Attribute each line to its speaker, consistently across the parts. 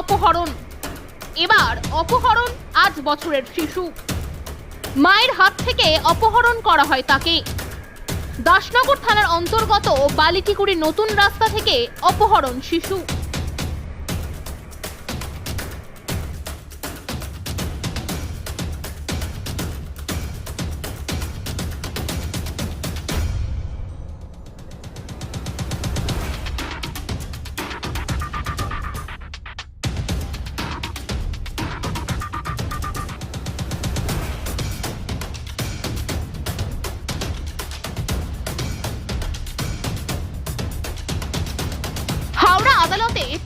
Speaker 1: অপহরণ। এবার অপহরণ আজ বছরের শিশু। মায়ের হাত থেকে অপহরণ করা হয় তাকে। দাসনগর থানার অন্তর্গত বালিটিকুড়ি নতুন রাস্তা থেকে অপহরণ শিশু।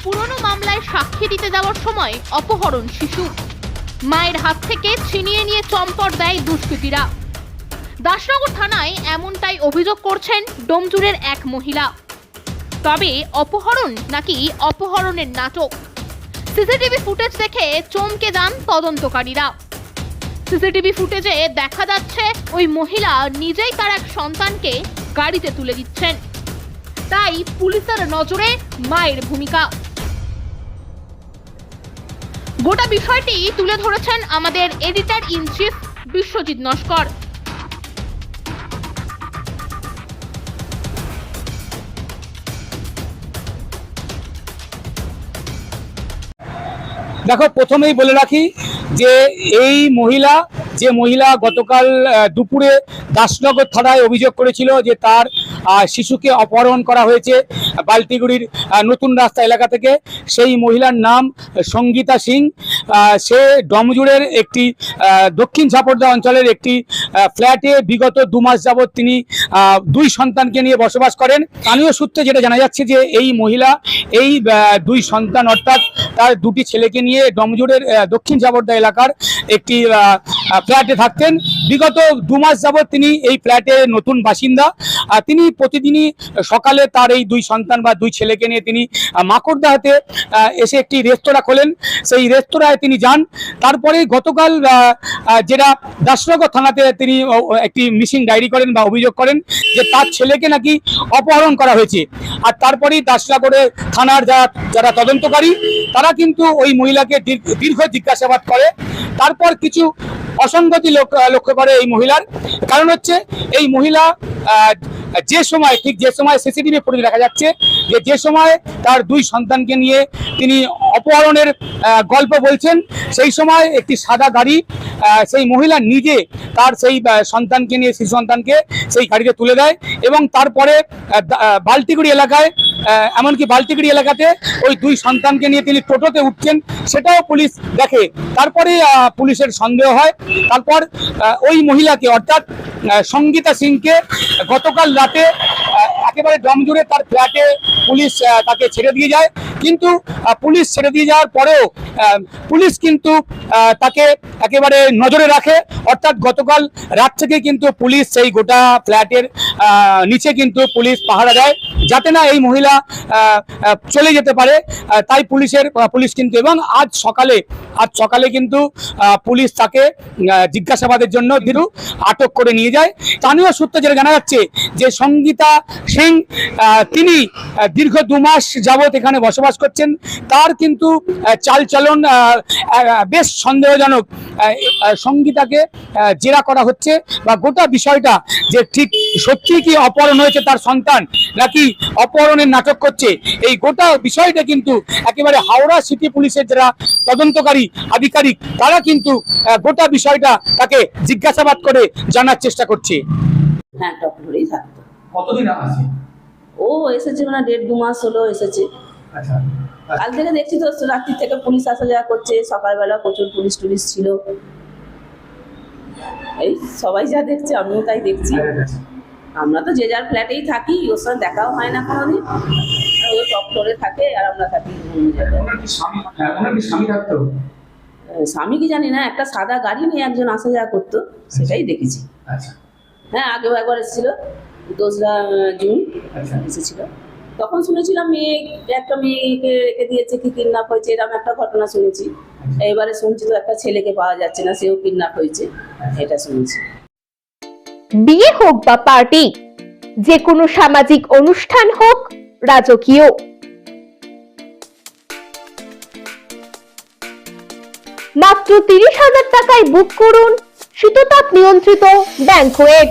Speaker 1: পুরনো মামলায় সাক্ষী দিতে যাওয়ার সময় অপহরণ শিশু। মায়ের হাত থেকে ছিনিয়ে নিয়ে চম্পট দেয় দুষ্কৃতীরা। দাসনগর থানায় এমনটাই অভিযোগ করছেন ডোমজুরের এক মহিলা। তবে অপহরণ নাকি অপহরণের নাটক? সিসিটিভি ফুটেজ দেখে চমকে যান তদন্তকারীরা। সিসিটিভি ফুটেজে দেখা যাচ্ছে, ওই মহিলা নিজেই তার এক সন্তানকে গাড়িতে তুলে দিচ্ছেন। তাই পুলিশের নজরে মায়ের ভূমিকা। গোটা বিষয়টি তুলে ধরেছেন আমাদের editor in chief Biswajit Naskar.
Speaker 2: দেখো, প্রথমেই বলে রাখি যে এই মহিলা যে মহিলা গতকাল দুপুরে দাসনগর থানায় অভিযোগ করেছিল যে তার শিশুকে অপহরণ করা হয়েছে বালতিগুড়ির নতুন রাস্তা এলাকা থেকে। সেই মহিলার নাম সঙ্গীতা সিং। সে ডমজুড়ের একটি দক্ষিণ ঝাপড়দা অঞ্চলের একটি ফ্ল্যাটে বিগত দু মাস যাবৎ তিনি দুই সন্তানকে নিয়ে বসবাস করেন। স্থানীয় সূত্রে যেটা জানা যাচ্ছে যে এই মহিলা, এই দুই সন্তান অর্থাৎ তার দুটি ছেলেকে নিয়ে ডমজুড়ের দক্ষিণ ঝাপড়দা এলাকার একটি ফ্ল্যাটে থাকতেন। বিগত দু মাস যাবৎ তিনি এই ফ্ল্যাটে নতুন বাসিন্দা। তিনি প্রতিদিনই সকালে তার এই দুই সন্তান বা দুই ছেলেকে নিয়ে তিনি মাকড়দাহাতে এসে একটি রেস্তোরাঁ খোলেন। সেই রেস্তোরাঁয় তিনি যান। তারপরে গতকাল যেটা দাসনগর থানাতে তিনি একটি মিসিং ডায়েরি করেন বা অভিযোগ করেন যে তার ছেলেকে নাকি অপহরণ করা হয়েছে। আর তারপরেই দাসনগরে থানার যারা যারা তদন্তকারী, তারা কিন্তু ওই মহিলাকে দীর্ঘ জিজ্ঞাসাবাদ করে। তারপর কিছু অসঙ্গতি লক্ষ্য করে এই মহিলার। কারণ হচ্ছে, এই মহিলা যে সময়, ঠিক যে সময় সিসিটিভি ফুটেজ দেখা যাচ্ছে, যে যে সময় তার দুই সন্তানকে নিয়ে তিনি অপহরণের গল্প বলছেন, সেই সময় একটি সাদা গাড়ি সেই মহিলা নিজে তার সেই সন্তানকে নিয়ে, শিশু সন্তানকে সেই গাড়িতে তুলে দেয় এবং তারপরে বাল্টিগুড়ি এলাকায় এমনকি বাল্টিগুড়ি এলাকাতে ওই দুই সন্তানকে নিয়ে তিনি টোটোতে উঠছেন, সেটাও পুলিশ দেখে। তারপরে পুলিশের সন্দেহ হয়। তারপর ওই মহিলাকে, অর্থাৎ সঙ্গীতা সিংকে গতকাল আহ, একেবারে জমজুড়ে তার ফ্ল্যাটে পুলিশ তাকে ছেড়ে দিয়ে যায়। কিন্তু পুলিশ ছেড়ে দিয়ে যাওয়ার পরেও পুলিশ কিন্তু তাকে একেবারে নজরে রাখে। অর্থাৎ গতকাল রাত থেকে কিন্তু পুলিশ সেই গোটা ফ্ল্যাটের নিচে কিন্তু পুলিশ পাহারা দেয়, যাতে না এই মহিলা চলে যেতে পারে। তাই পুলিশের পুলিশ কিন্তু, এবং আজ সকালে আজ সকালে কিন্তু পুলিশ তাকে জিজ্ঞাসাবাদের জন্য দিরু আটক করে নিয়ে যায়। স্থানীয় সূত্রে যেটা জানা যাচ্ছে যে সঙ্গীতা সিং তিনি দীর্ঘ দু মাস যাবৎ এখানে বসবাস করছেন। তার কিন্তু চালচলন বেশ সন্দেহজনক সঙ্গীতাকে জেরা করা হচ্ছে বা গোটা বিষয়টা যে ঠিক সত্যি কি অপহরণ হয়েছে তার সন্তান নাকি অপহরণের নাটক করছে এই গোটা বিষয়টা কিন্তু একেবারে হাওড়া সিটি পুলিশের যারা তদন্তকারী আধিকারিক তারা কিন্তু গোটা বিষয়টা তাকে জিজ্ঞাসাবাদ করে জানার চেষ্টা করছে।
Speaker 3: হ্যাঁ
Speaker 2: কতদিন আছে?
Speaker 3: ও এসেছে মানে দেড় দু মাস হলো এসেছে।
Speaker 2: আচ্ছা।
Speaker 3: কাল থেকে দেখছি তো রাত্রি থেকে পুলিশ আসা যাওয়া করছে সকালবেলা প্রচুর পুলিশ টুলিশ ছিল। এই সবাই যা দেখছে আমিও তাই দেখছি। আমরা তো যে যার ফ্ল্যাটেই থাকি ওর সঙ্গে দেখাও হয় না কোনোদিন। ও টপ ফ্লোরে থাকে আর আমরা থাকি
Speaker 2: স্বামী হ্যাঁ কি স্বামী
Speaker 3: কি জানি না একটা সাদা গাড়ি নিয়ে একজন আসা যাওয়া করতো সেটাই দেখেছি।
Speaker 2: আচ্ছা।
Speaker 3: হ্যাঁ আগেও একবার এসেছিল। দোসরা জুন
Speaker 2: আচ্ছা।
Speaker 3: এসেছিল। তখন শুনেছিলাম মেয়ে একটা মেয়েকে রেখে দিয়েছে কি কিডন্যাপ হয়েছে এরকম একটা ঘটনা শুনেছি। এবারে শুনছি তো একটা ছেলেকে পাওয়া যাচ্ছে না সেও কিডন্যাপ হয়েছে এটা শুনেছি।
Speaker 4: বিয়ে হোক বা পার্টি যে কোনো সামাজিক অনুষ্ঠান হোক রাজকীয়। মাত্র তিরিশ হাজার টাকায় বুক করুন শীততাপ নিয়ন্ত্রিত ব্যাংকোয়েট